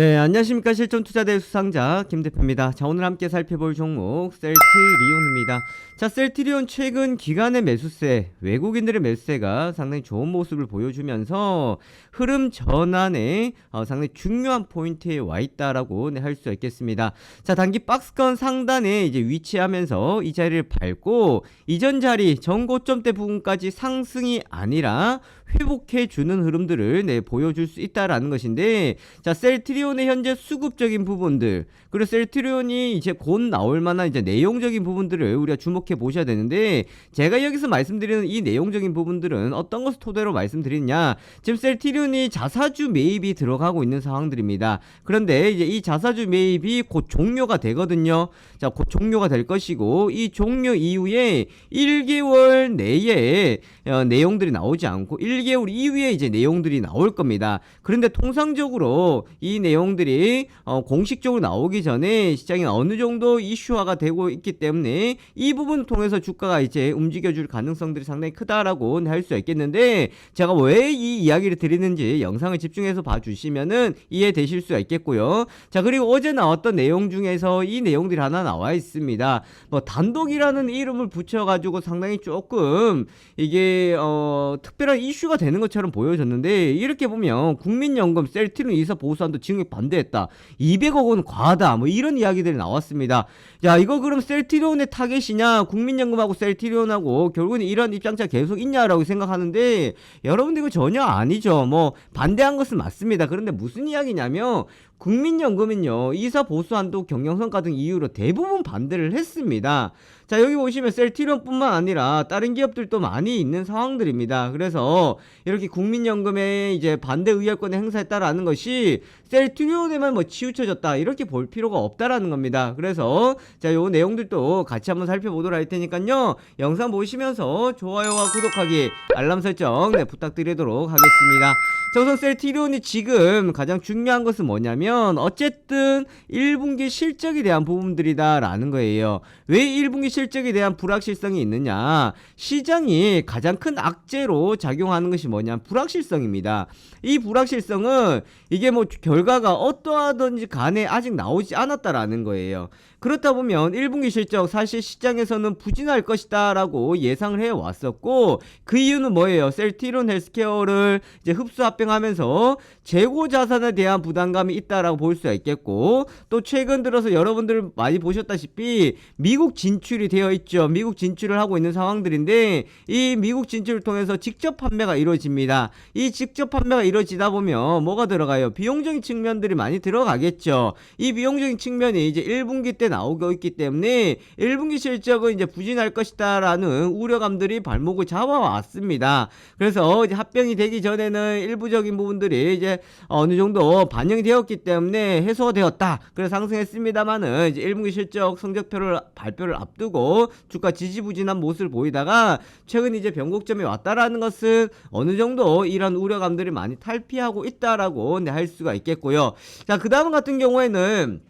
네, 안녕하십니까. 실전 투자대 수상자 김 대표입니다. 자, 오늘 함께 살펴볼 종목 셀트리온입니다. 자, 셀트리온 최근 기간의 매수세, 외국인들의 매수세가 상당히 좋은 모습을 보여주면서 흐름 전환에 어, 상당히 중요한 포인트에 와 있다라고 네, 할 수 있겠습니다. 자, 단기 박스권 상단에 이제 위치하면서 이 자리를 밟고 이전 자리 전고점 대 부분까지 상승이 아니라 회복해 주는 흐름들을 네, 보여줄 수 있다라는 것인데 자 셀트리온의 현재 수급적인 부분들 그리고 셀트리온이 이제 곧 나올 만한 이제 내용적인 부분들을 우리가 주목해 보셔야 되는데 제가 여기서 말씀드리는 이 내용적인 부분들은 어떤 것을 토대로 말씀드리냐? 지금 셀트리온이 자사주 매입이 들어가고 있는 상황들입니다. 그런데 이제 이 자사주 매입이 곧 종료가 되거든요. 자 곧 종료가 될 것이고 이 종료 이후에 1개월 내에 어, 내용들이 나오지 않고 1 개월 이후에 이제 내용들이 나올 겁니다. 그런데 통상적으로 이 내용들이 어, 공식적으로 나오기 전에 시장이 어느 정도 이슈화가 되고 있기 때문에 이 부분을 통해서 주가가 이제 움직여줄 가능성들이 상당히 크다라고 할 수 있겠는데 제가 왜 이 이야기를 드리는지 영상을 집중해서 봐주시면은 이해되실 수가 있겠고요. 자 그리고 어제 나왔던 내용 중에서 이 내용들이 하나 나와 있습니다. 뭐 단독이라는 이름을 붙여가지고 상당히 조금 이게 어 특별한 이슈 가 되는 것처럼 보여졌는데 이렇게 보면 국민연금 셀트리온 이사 보수한도 징역 반대했다. 200억 원 과하다. 뭐 이런 이야기들이 나왔습니다. 야 이거 그럼 셀트리온의 타겟이냐? 국민연금하고 셀트리온하고 결국은 이런 입장차 계속 있냐라고 생각하는데 여러분들 이거 전혀 아니죠. 뭐 반대한 것은 맞습니다. 그런데 무슨 이야기냐면 국민연금은요 이사 보수한도 경영성과 등 이유로 대부분 반대를 했습니다. 자 여기 보시면 셀티론뿐만 아니라 다른 기업들도 많이 있는 상황들입니다. 그래서 이렇게 국민연금에 이제 반대 의결권을 행사했다라는 것이 셀티론에만 뭐 치우쳐졌다 이렇게 볼 필요가 없다라는 겁니다. 그래서 자요 내용들도 같이 한번 살펴보도록 할 테니까요 영상 보시면서 좋아요와 구독하기 알람 설정 네, 부탁드리도록 하겠습니다. 자 우선 셀티론이 지금 가장 중요한 것은 뭐냐면 어쨌든 1분기 실적에 대한 부분들이다라는 거예요. 왜 1분기 실적에 대한 불확실성이 있느냐? 시장이 가장 큰 악재로 작용하는 것이 뭐냐? 불확실성입니다. 이 불확실성은 이게 뭐 결과가 어떠하든지 간에 아직 나오지 않았다라는 거예요. 그렇다 보면 1분기 실적 사실 시장에서는 부진할 것이다 라고 예상을 해 왔었고 그 이유는 뭐예요? 셀티론 헬스케어를 이제 흡수 합병하면서 재고 자산에 대한 부담감이 있다라고 볼 수가 있겠고 또 최근 들어서 여러분들 많이 보셨다시피 미국 진출이 되어 있죠. 미국 진출을 하고 있는 상황들인데 이 미국 진출을 통해서 직접 판매가 이루어집니다. 이 직접 판매가 이루어지다 보면 뭐가 들어가요? 비용적인 측면들이 많이 들어가겠죠. 이 비용적인 측면이 이제 1분기 때 나오고 있기 때문에 1분기 실적은 이제 부진할 것이다라는 우려감들이 발목을 잡아왔습니다. 그래서 이제 합병이 되기 전에는 일부적인 부분들이 이제 어느 정도 반영이 되었기 때문에 해소되었다. 그래서 상승했습니다만은 이제 1분기 실적 성적표를 발표를 앞두고 주가 지지부진한 모습을 보이다가 최근 이제 변곡점에 왔다라는 것은 어느 정도 이런 우려감들이 많이 탈피하고 있다라고 네, 할 수가 있겠고요. 자, 그 다음 같은 경우에는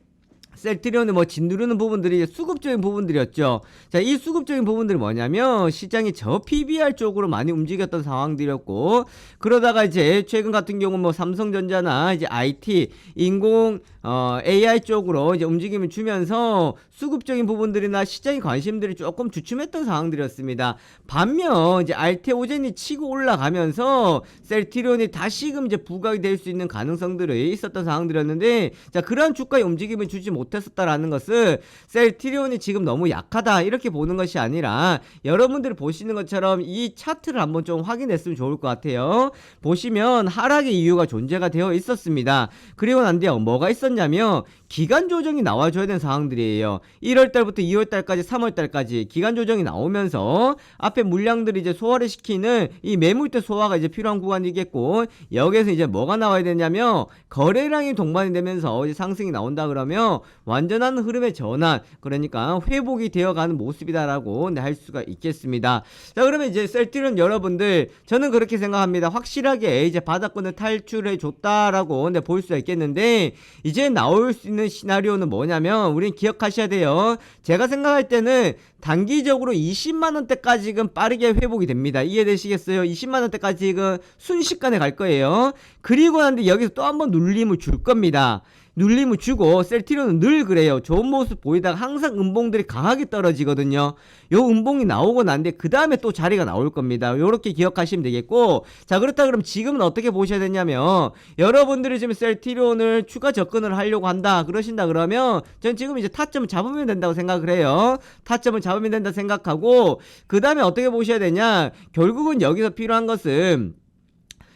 셀트리온의 뭐 짓누르는 부분들이 수급적인 부분들이었죠. 자, 이 수급적인 부분들이 뭐냐면 시장이 저 PBR 쪽으로 많이 움직였던 상황들이었고 그러다가 이제 최근 같은 경우는 뭐 삼성전자나 이제 IT, 인공 어, AI 쪽으로 이제 움직임을 주면서 수급적인 부분들이나 시장의 관심들이 조금 주춤했던 상황들이었습니다. 반면 이제 알테오젠이 치고 올라가면서 셀트리온이 다시금 이제 부각이 될 수 있는 가능성들이 있었던 상황들이었는데 자 그러한 주가의 움직임을 주지 못 했었다라는 것은 셀트리온이 지금 너무 약하다 이렇게 보는 것이 아니라 여러분들이 보시는 것처럼 이 차트를 한번 좀 확인했으면 좋을 것 같아요. 보시면 하락의 이유가 존재가 되어 있었습니다. 그리고 난 뒤에 뭐가 있었냐면 기간 조정이 나와줘야 되는 상황들이에요. 1월 달부터 2월 달까지 3월 달까지 기간 조정이 나오면서 앞에 물량들이 이제 소화를 시키는 이 매물대 소화가 이제 필요한 구간이겠고 여기에서 이제 뭐가 나와야 되냐면 거래량이 동반이 되면서 이제 상승이 나온다 그러면 완전한 흐름의 전환 그러니까 회복이 되어가는 모습이다라고 네, 할 수가 있겠습니다. 자 그러면 이제 셀티론 여러분들 저는 그렇게 생각합니다. 확실하게 이제 바닥권을 탈출해 줬다라고 네, 볼 수가 있겠는데 이제 나올 수 있는 시나리오는 뭐냐면 우린 기억하셔야 돼요. 제가 생각할 때는 단기적으로 20만 원대까지는 빠르게 회복이 됩니다. 이해되시겠어요? 20만 원대까지는 순식간에 갈 거예요. 그리고 난데 여기서 또 한 번 눌림을 줄 겁니다. 눌림을 주고 셀티로는 늘 그래요. 좋은 모습 보이다가 항상 음봉들이 강하게 떨어지거든요. 요 음봉이 나오고 난데 그 다음에 또 자리가 나올 겁니다. 요렇게 기억하시면 되겠고 자 그렇다 그럼 지금은 어떻게 보셔야 되냐면 여러분들이 지금 셀티론을 추가 접근을 하려고 한다 그러신다 그러면 전 지금 이제 타점을 잡으면 된다고 생각을 해요. 타점을 잡으면 된다 생각하고 그 다음에 어떻게 보셔야 되냐 결국은 여기서 필요한 것은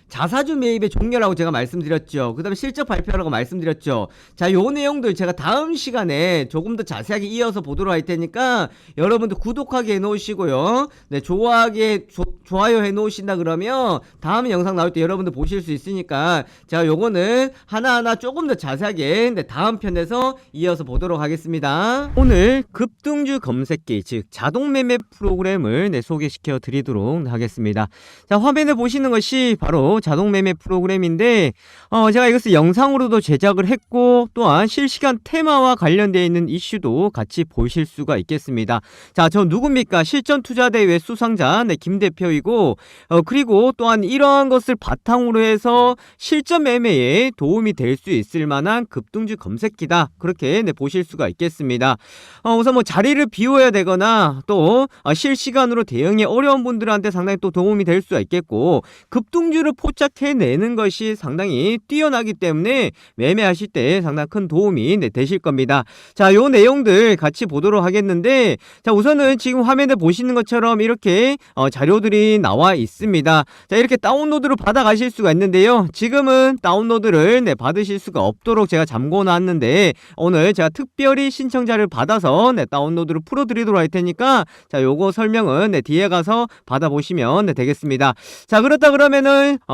자사주 매입의 종료라고 제가 말씀드렸죠. 그 다음에 실적 발표라고 말씀드렸죠. 자, 요 내용들 제가 다음 시간에 조금 더 자세하게 이어서 보도록 할 테니까 여러분들 구독하게 해놓으시고요. 네, 좋아하게, 조, 좋아요 해놓으신다 그러면 다음 영상 나올 때 여러분들 보실 수 있으니까 자, 요거는 하나하나 조금 더 자세하게 네, 다음 편에서 이어서 보도록 하겠습니다. 오늘 급등주 검색기, 즉 자동 매매 프로그램을 네, 소개시켜 드리도록 하겠습니다. 자, 화면에 보시는 것이 자동 매매 프로그램인데 어, 제가 이것을 영상으로도 제작을 했고 또한 실시간 테마와 관련되어 있는 이슈도 같이 보실 수가 있겠습니다. 자, 저 누굽니까? 실전 투자 대회 수상자 네, 김 대표이고 어, 그리고 또한 이러한 것을 바탕으로 해서 실전 매매에 도움이 될 수 있을 만한 급등주 검색기다. 그렇게 네, 보실 수가 있겠습니다. 어, 우선 뭐 자리를 비워야 되거나 또 어, 실시간으로 대응이 어려운 분들한테 상당히 또 도움이 될 수가 있겠고 급등주를 포착해내는 것이 상당히 뛰어나기 때문에 매매하실 때 상당히 큰 도움이 네, 되실 겁니다. 자, 요 내용들 같이 보도록 하겠는데 자, 우선은 지금 화면에 보시는 것처럼 이렇게 어, 자료들이 나와 있습니다. 자, 이렇게 다운로드를 받아 가실 수가 있는데요. 지금은 다운로드를 네, 받으실 수가 없도록 제가 잠궈 놨는데 오늘 제가 특별히 신청자를 받아서 네, 다운로드를 풀어 드리도록 할 테니까 자, 요거 설명은 네, 뒤에 가서 받아 보시면 네, 되겠습니다. 자, 그렇다 그러면은 어,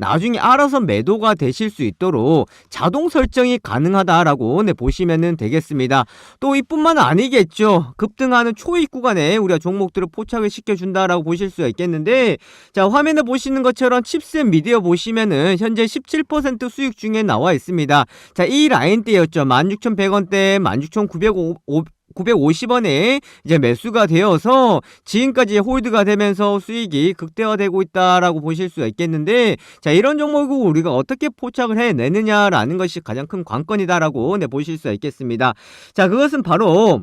나중에 알아서 매도가 되실 수 있도록 자동 설정이 가능하다라고 네, 보시면 되겠습니다. 또 이뿐만 아니겠죠. 급등하는 초입 구간에 우리가 종목들을 포착을 시켜준다라고 보실 수가 있겠는데 자 화면에 보시는 것처럼 칩셋 미디어 보시면은 현재 17% 수익 중에 나와 있습니다. 자 이 라인대였죠. 16,100원대, 16,905 950원에 이제 매수가 되어서 지금까지 홀드가 되면서 수익이 극대화되고 있다라고 보실 수가 있겠는데 자 이런 종목을 우리가 어떻게 포착을 해내느냐라는 것이 가장 큰 관건이다라고 네, 보실 수가 있겠습니다. 자 그것은 바로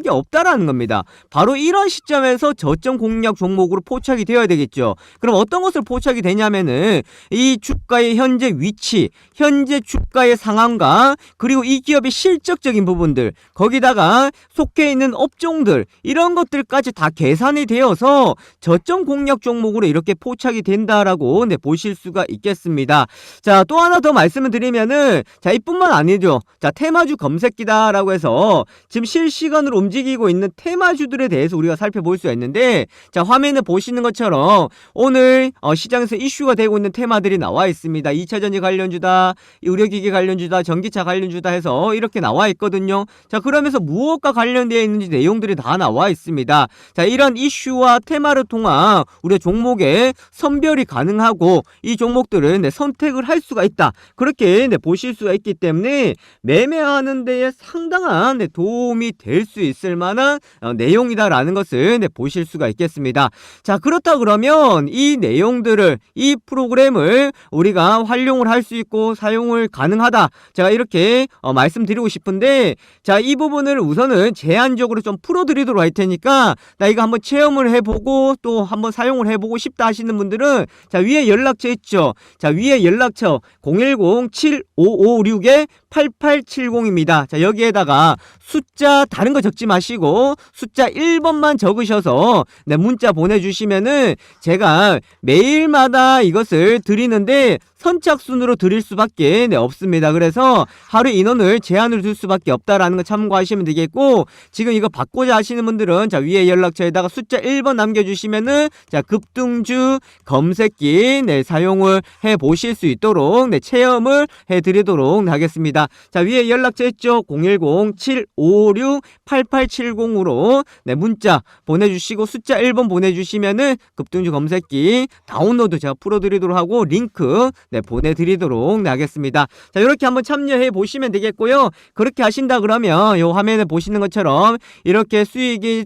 없다라는 겁니다. 바로 이런 시점에서 저점 공략 종목으로 포착이 되어야 되겠죠. 그럼 어떤 것을 포착이 되냐면은 이 주가의 현재 위치, 현재 주가의 상황과 그리고 이 기업의 실적적인 부분들, 거기다가 속해 있는 업종들 이런 것들까지 다 계산이 되어서 저점 공략 종목으로 이렇게 포착이 된다라고 네, 보실 수가 있겠습니다. 자, 또 하나 더 말씀을 드리면은 자, 이뿐만 아니죠. 자, 테마주 검색기다라고 해서 지금 실시간으로 움직이고 있는 테마주들에 대해서 우리가 살펴볼 수가 있는데 자, 화면에 보시는 것처럼 오늘 어, 시장에서 이슈가 되고 있는 테마들이 나와 있습니다. 2차전지 관련주다, 의료기기 관련주다, 전기차 관련주다 해서 이렇게 나와 있거든요. 자, 그러면서 무엇과 관련되어 있는지 내용들이 다 나와 있습니다. 자, 이런 이슈와 테마를 통한 우리 종목의 선별이 가능하고 이 종목들은 네, 선택을 할 수가 있다. 그렇게 네, 보실 수가 있기 때문에 매매하는 데에 상당한 네, 도움이 될 수 있을 만한 어, 내용이다라는 것을 네, 보실 수가 있겠습니다. 자, 그렇다 그러면 이 내용들을 이 프로그램을 우리가 활용을 할 수 있고 사용을 가능하다. 제가 이렇게 어, 말씀드리고 싶은데 자, 이 부분을 우선은 제한적으로 좀 풀어드리도록 할 테니까 나 이거 한번 체험을 해보고 또 한번 사용을 해보고 싶다 하시는 분들은 자, 위에 연락처 있죠. 자, 위에 연락처 010-7556에 8870입니다. 자, 여기에다가 숫자 다른 거 적지 마시고 숫자 1번만 적으셔서 네, 문자 보내주시면은 제가 매일마다 이것을 드리는데 선착순으로 드릴 수밖에 네, 없습니다. 그래서 하루 인원을 제한을 둘 수밖에 없다라는 거 참고하시면 되겠고 지금 이거 받고자 하시는 분들은 자 위에 연락처에다가 숫자 1번 남겨주시면은 자 급등주 검색기 네, 사용을 해 보실 수 있도록 네, 체험을 해 드리도록 하겠습니다. 자 위에 연락처 있죠 010-756-8870으로 네, 문자 보내주시고 숫자 1번 보내주시면은 급등주 검색기 다운로드 제가 풀어드리도록 하고 링크 네, 보내드리도록 네, 하겠습니다. 자, 이렇게 한번 참여해 보시면 되겠고요. 그렇게 하신다 그러면 요 화면에 보시는 것처럼 이렇게 수익이